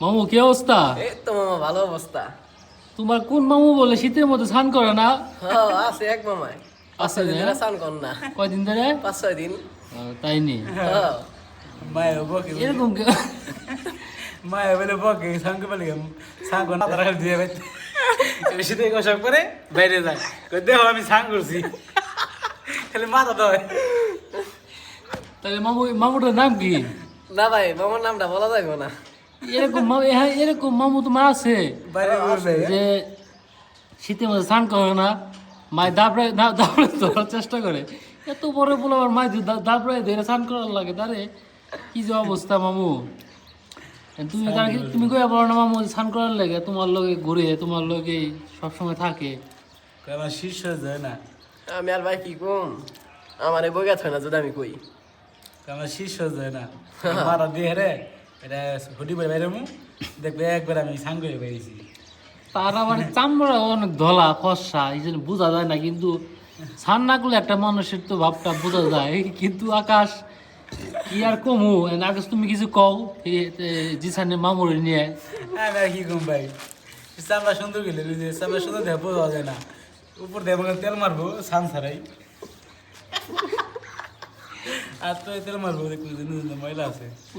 মামু কি অবস্থা? এই তো মামা ভালো অবস্থা। তোমার কোন মামু বলে শীতের মধ্যে স্নান করে না? হ্যাঁ আছে এক মামাই। আছে দিন না? স্নান কর না। কয়দিন ধরে? পাঁচ ছয় দিন। তাই নি? বকে এরকম কে- মায়ের বলে বকে সঙ্গে বলে না তারা খালি দিয়ে বাইতে বেশি থেকে গোসব করে বাইরে যায়। কই দেখো আমি সাং করছি। খালি মাথা দেয় তাহলে মামু মামুটার নাম কি? না ভাই মামার নামটা বলা যাবে না। এরকম হ্যাঁ এরকম মামু তোমার আছে। যে শীতের মধ্যে স্নান করে না মায় দাবড়ায় দা- দাবড়ায় ধরার চেষ্টা করে। এত বড় বলে আবার মায় দা- দাবড়ায় ধরে স্নান করার লাগে তারে কি যে অবস্থা মামু। তুমি তার তুমি কইয়া বলো না মামু স্নান করার লাগে তোমার লগে ঘুরে তোমার লগে সবসময় থাকে। আমার শীর্ষ যায় না। আমি আর ভাই কি কম? আমার বইয়া থয় না যদি আমি কই। আমার শীর্ষ যায় না। মাথা দিয়ে রে। এটা হুডি করে বাইরে মু দেখবে একবার আমি সাং করে বেরিয়েছি। তার আবার চামড়া অনেক ধলা ফর্সা এই জন্য বোঝা যায় না কিন্তু স্নান না করলে একটা মানুষের তো ভাবটা বোঝা যায়। কিন্তু আকাশ কি আর কমু? আকাশ তুমি কিছু কও? জিসানের মামুরে নিয়ে। আর কি কম ভাই? চামড়া সুন্দর গেলে চামড়া সুন্দর দেখ বোঝা যায় না। উপর আমাকে তেল মারবো সান ছাড়াই আর তো তেল মারবো দেখব যে নতুন ময়লা আছে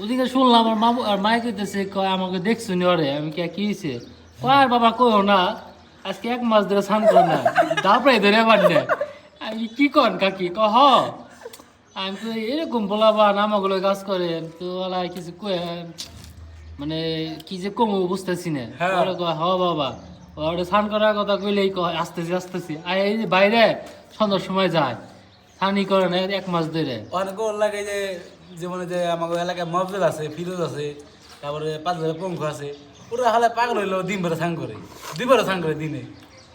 ওদিকে শুনলাম আমার মামু আর মায়ে কইতেছে কয় আমাকে দেখছ নি ওরে? আমি কে কি হয়েছে কয় বাবা কইও না আজকে এক মাস ধরে স্নান করে না তারপরে ধরে আবার না। আমি কি কন কাকি? আমি তো এরকম বলাবা নামাগুলো কাজ করেন। তো কিছু কয়ে মানে কি যে কমু বুঝতেছি না। হ্যাঁ। কয় হ বাবা। ওটা স্নান করার কথা কইলেই কয় আসতেছি আসতেছি আর এই যে বাইরে সন্ধ্যার সময় যায়। স্নানই করে না এক মাস ধরে। অনেক ওর লাগে যে যেমন যে আমাকে এলাকায় মফজল আছে ফিরোজ আছে তারপরে পাঁচ হাজার পঙ্খ আছে ওরা হালে পাগল হইল দিন ভরে সাং করে দুই ভরে সাং করে দিনে।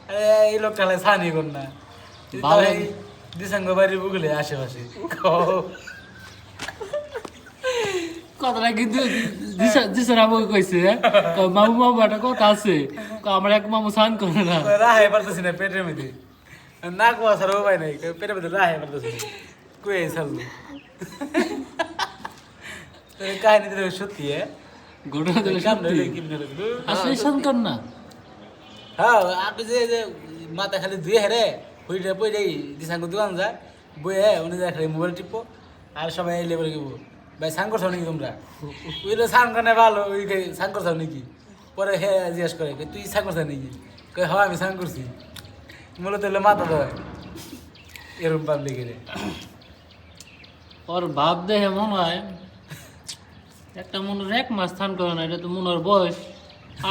আরে এই লোক কালে সানি কর না। দিসাঙ্গ বাড়ির বুগলে আশেপাশে। কথাটা কিন্তু দিশা দিশার আমাকে কইছে কয়, মামু মামু একটা কথা আছে। আমার এক মামু সান করে না। রাহাই পারতেছি না পেটের মধ্যে। না কুয়া ছাড়া উপায় নাই পেটের মধ্যে রাহাই পারতেছি না কুয়ে ছাড়লো কাহিনী তো সত্যি হ্যাঁ ঘটনা দিলে কাম সত্যি লাগল? আসলে স্নান কর না হ্যাঁ আপনি যে যে মাথা খালি ধুয়ে হেরে হইটা পই যাই দিশাঙ্গ দোকান যায় বইয়ে উনি যায় খালি মোবাইল টিপো আর সবাই এলে বলে গেবো ভাই সাং করছ নাকি তোমরা ওইটা সাং কানে ভালো ওই সাং করছ নাকি পরে হে জিজ্ঞেস করে কই, তুই সাং করছ নাকি কই হ্যাঁ আমি সাং করছি মূলত হলে মাথা দেয় এরকম পাবলিকের ওর ভাব দেখে মনে হয় একটা মনে হয় এক মাস স্নান করে না এটা তো মনে হয় বয়স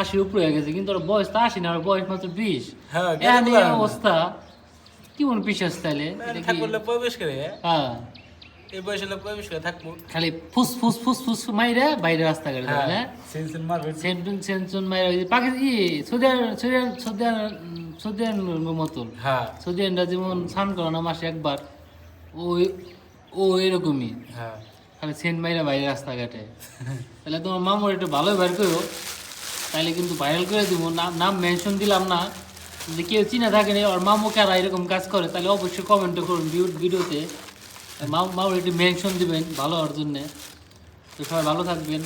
আশি উপরে হয়ে গেছে কিন্তু ওর বয়স তো আশি না ওর বয়স মাত্র বিশ। হ্যাঁ, এখন এই? অবস্থা কেমন বিশ্বাস তাইলে এটা কি থাকব প্রবেশ করে। হ্যাঁ। এই বয়সে লোক প্রবেশ করে থাকব খালি ফুস ফুস ফুস ফুস মাইরে বাইরে রাস্তাঘাটে যায়, হ্যাঁ সেন্সেন মারবে। সেন্টুন সেন্টুন মাইরা ওই যে পাকি ই সৌদিয়ান সৌদিয়ান মতন। হ্যাঁ। সৌদি সৌদিয়ানরা যেমন স্নান করে না মাসে একবার ওই ও এরকমই। হ্যাঁ। খালি সেন্ট মাইরা বাইরে রাস্তাঘাটে। তাহলে তোমার মামুর একটু ভালোই বের করো। তাহলে কিন্তু ভাইরাল করে দিব। নাম নাম মেনশন দিলাম না। যদি কেউ চিনে থাকে না ওর মামু কারা এরকম কাজ করে তাহলে অবশ্যই কমেন্টও করুন ভিডিওতে। মামু মামুর একটু মেনশন দিবেন ভালো হওয়ার জন্যে। তো সবাই ভালো থাকবেন।